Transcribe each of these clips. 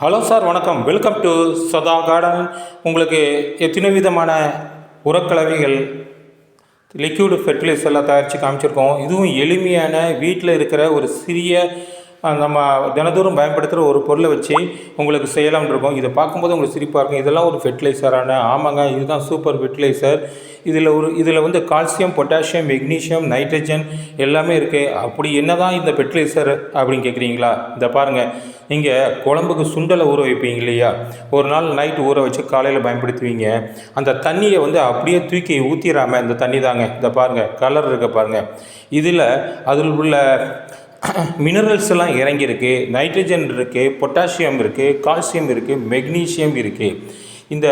Hello sir வணக்கம். Welcome to Sadha garden உங்களுக்கு எத்தனை விதமான உரக்கலவைகள் லிக்யூடு ஃபெர்டிலைசர்லாம் தயாரித்து காமிச்சிருக்கோம். இதுவும் எளிமையான வீட்டில் இருக்கிற ஒரு சிறிய நம்ம தினதோறும் பயன்படுத்துகிற ஒரு பொருளை வச்சு உங்களுக்கு செய்யலாம்னு இருக்கும். இதை பார்க்கும்போது உங்களுக்கு சிரிப்பாக இருக்கும். இதெல்லாம் ஒரு ஃபெர்டிலைசரான ஆமாங்க இதுதான் சூப்பர் ஃபெர்டிலைசர் இதில் ஒரு இதில் வந்து கால்சியம் பொட்டாசியம் மெக்னீஷியம் நைட்ரஜன் எல்லாமே இருக்குது அப்படி என்னதான் இந்த ஃபெர்டிலைசர் அப்படின்னு கேட்குறீங்களா? இந்த பாருங்கள் நீங்கள் குழம்புக்கு சுண்டலை ஊற வைப்பீங்க இல்லையா? ஒரு நாள் நைட் ஊற வச்சு காலையில் பயன்படுத்துவீங்க. அந்த தண்ணியை வந்து அப்படியே தூக்கி ஊற்றிடாம இந்த தண்ணி தாங்க இந்த பாருங்கள் கலர் இருக்க பாருங்கள் இதில் அதில் உள்ள மினரல்ஸ் எல்லாம் இறங்கியிருக்கு. நைட்ரஜன் இருக்குது பொட்டாசியம் இருக்குது கால்சியம் இருக்குது மெக்னீசியம் இருக்குது இந்த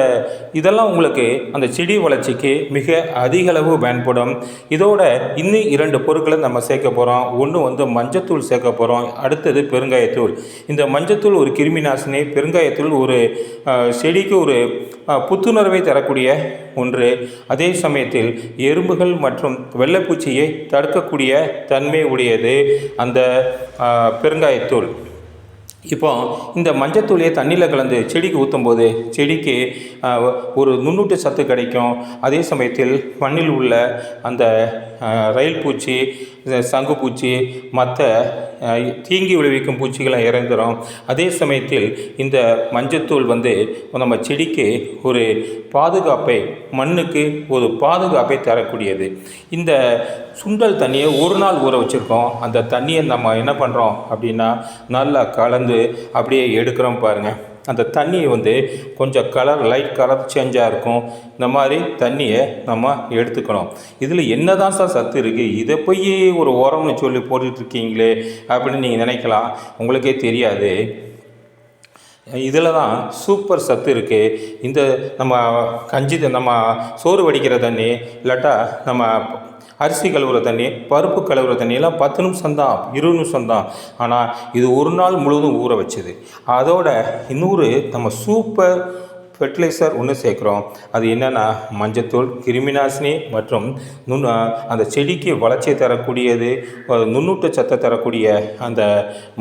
இதெல்லாம் உங்களுக்கு அந்த செடி வளர்ச்சிக்கு மிக அதிக அளவு பயன்படும். இதோட இன்னும் இரண்டு பொருட்களை நம்ம சேர்க்க போகிறோம் ஒன்று வந்து மஞ்சத்தூள் சேர்க்க போகிறோம் அடுத்தது பெருங்காயத்தூள். இந்த மஞ்சத்தூள் ஒரு கிருமி நாசினி பெருங்காயத்தூள் ஒரு செடிக்கு ஒரு புத்துணர்வை தரக்கூடிய ஒன்று. அதே சமயத்தில் எறும்புகள் மற்றும் வெள்ளைப்பூச்சியை தடுக்கக்கூடிய தன்மை உடையது. அந்த பெருங்காயத்தூள். இப்போ இந்த மஞ்சத்தூளியை தண்ணியில் கலந்து செடிக்கு ஊற்றும் போது செடிக்கு ஒரு நுண்ணூட்டு சத்து கிடைக்கும். அதே சமயத்தில் மண்ணில் உள்ள அந்த ரயில் பூச்சி இந்த சங்கு பூச்சி மற்ற தீங்கி விளைவிக்கும் பூச்சிகளை இறந்துடும் அதே சமயத்தில் இந்த மஞ்சத்தூள் வந்து நம்ம செடிக்கு ஒரு பாதுகாப்பை மண்ணுக்கு ஒரு பாதுகாப்பை தரக்கூடியது. இந்த சுண்டல் தண்ணியை ஒரு நாள் ஊற வச்சுருக்கோம். அந்த தண்ணியை நம்ம என்ன பண்ணுறோம் அப்படின்னா நல்லா கலந்து அப்படியே எடுக்கிறோம் பாருங்கள் அந்த தண்ணி வந்து கொஞ்சம் கலர் லைட் கலர் சேஞ்சாக இருக்கும். இந்த மாதிரி தண்ணியை நம்ம எடுத்துக்கணும். இதில் என்ன தான் சார் சத்து இருக்குது இதை போய் ஒரு உரம்னு சொல்லி போட்டுட்ருக்கீங்களே அப்படின்னு நீங்கள் நினைக்கலாம். உங்களுக்கே தெரியாது. இதில் தான் சூப்பர் சத்து இருக்குது இந்த நம்ம கஞ்சி த- நம்ம சோறு வடிக்கிற தண்ணி இல்லாட்டா நம்ம அரிசி கழுவுற தண்ணி பருப்பு கழுவுற தண்ணியெல்லாம் பத்து நிமிஷம் தான் இருபது நிமிஷம் தான். ஆனால் இது ஒரு நாள் முழுவதும் ஊற வச்சது. அதோட இன்னொரு நம்ம சூப்பர் ஃபெர்டிலைசர் ஒன்று சேர்க்குறோம். அது என்னென்னா மஞ்சத்தூள் கிருமிநாசினி மற்றும் நுண் அந்த செடிக்கு வளர்ச்சியை தரக்கூடியது நுண்ணூட்ட சத்தை தரக்கூடிய அந்த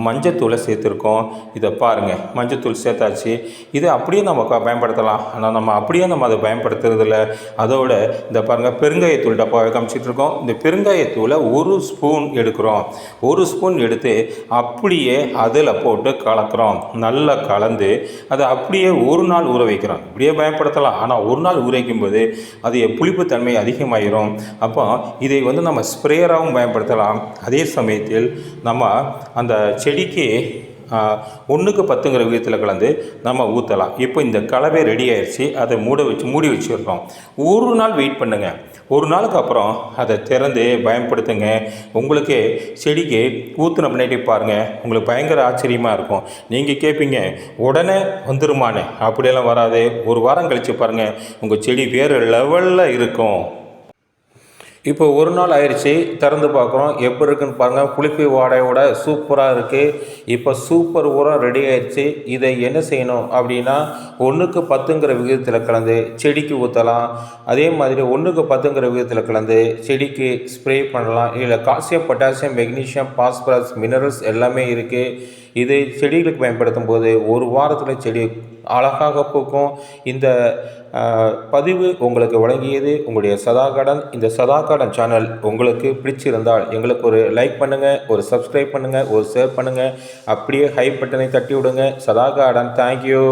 மஞ்சத்தூளை சேர்த்துருக்கோம். இதை பாருங்கள் மஞ்சத்தூள் சேர்த்தாச்சு. இதை அப்படியே நம்ம பயன்படுத்தலாம். ஆனால் நம்ம அப்படியே நம்ம அதை பயன்படுத்துறதில்ல. அதோட இந்த பாருங்கள் பெருங்காயத்தூள் டப்பாவை காமிச்சிட்ருக்கோம். இந்த பெருங்காயத்தூளை ஒரு ஸ்பூன் எடுக்கிறோம். ஒரு ஸ்பூன் எடுத்து அப்படியே அதில் போட்டு கலக்கிறோம். நல்லா கலந்து அதை அப்படியே ஒரு நாள் ஊற வைக்கிறோம். இப்படியே பயன்படுத்தலாம். ஆனால் ஒரு நாள் ஊற வைக்கும்போது அது புளிப்புத்தன்மை அதிகமாயிரும். அப்போ இதை வந்து நம்ம ஸ்ப்ரேயராகவும் பயன்படுத்தலாம். அதே சமயத்தில் நம்ம அந்த செடிக்கு ஒன்றுக்கு பத்துங்கிற விதத்தில் கலந்து நம்ம ஊற்றலாம் இப்போ இந்த கலவை ரெடி ஆயிடுச்சு அதை மூட வச்சு மூடி வச்சுருக்கோம் ஒரு நாள் வெயிட் பண்ணுங்கள் ஒரு நாளுக்கு அப்புறம் அதை திறந்து பயன்படுத்துங்க. உங்களுக்கு செடிக்கு ஊற்றுன பின்னாடி பாருங்கள் உங்களுக்கு பயங்கர ஆச்சரியமாக இருக்கும். நீங்கள் கேட்பீங்க உடனே வந்துருமான்னு. அப்படியெல்லாம் வராது. ஒரு வாரம் கழித்து பாருங்கள் உங்கள் செடி வேறு லெவலில் இருக்கும். இப்போ ஒரு நாள் ஆயிடுச்சு திறந்து பார்க்குறோம். எப்படி இருக்குன்னு பாருங்கள் புளிப்பு வாடையோட சூப்பராக இருக்குது இப்போ சூப்பர் உரம் ரெடி ஆயிடுச்சு இதை என்ன செய்யணும் அப்படின்னா ஒன்றுக்கு பத்துங்கிற விகிதத்தில் கலந்து செடிக்கு ஊற்றலாம் அதே மாதிரி ஒன்றுக்கு பத்துங்கிற விகிதத்தில் கலந்து செடிக்கு ஸ்ப்ரே பண்ணலாம். இதில் calcium potassium magnesium phosphorus minerals எல்லாமே இருக்குது இது செடிகளுக்கு பயன்படுத்தும் போது ஒரு வாரத்தில் செடி அழகாக பூக்கும் இந்த பதிவு உங்களுக்கு வழங்கியது உங்களுடைய சதாகடன் இந்த சதாகடன் சேனல் உங்களுக்கு பிடிச்சிருந்தால் எங்களுக்கு ஒரு லைக் பண்ணுங்கள் ஒரு சப்ஸ்கிரைப் பண்ணுங்கள் ஒரு ஷேர் பண்ணுங்கள் அப்படியே ஹை பட்டனை தட்டி விடுங்க சதாகடன் தேங்க்யூ